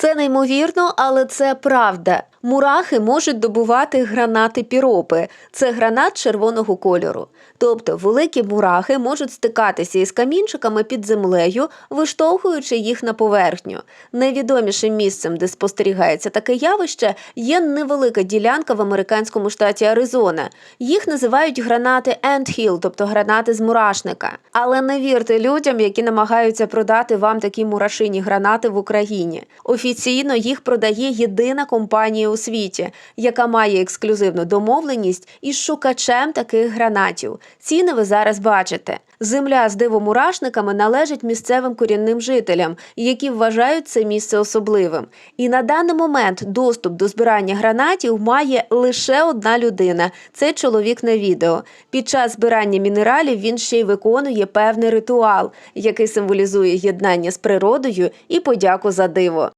Це неймовірно, але це правда. Мурахи можуть добувати гранати піропи. Це гранат червоного кольору. Тобто великі мурахи можуть стикатися із камінчиками під землею, виштовхуючи їх на поверхню. Найвідомішим місцем, де спостерігається таке явище, є невелика ділянка в американському штаті Аризона. Їх називають гранати Ant-Hill, тобто гранати з мурашника. Але не вірте людям, які намагаються продати вам такі мурашині гранати в Україні. Офіційно їх продає єдина компанія у світі, яка має ексклюзивну домовленість із шукачем таких гранатів. Ціни ви зараз бачите. Земля з дивомурашниками належить місцевим корінним жителям, які вважають це місце особливим. І на даний момент доступ до збирання гранатів має лише одна людина це чоловік на відео. Під час збирання мінералів він ще й виконує певний ритуал, який символізує єднання з природою і подяку за диво.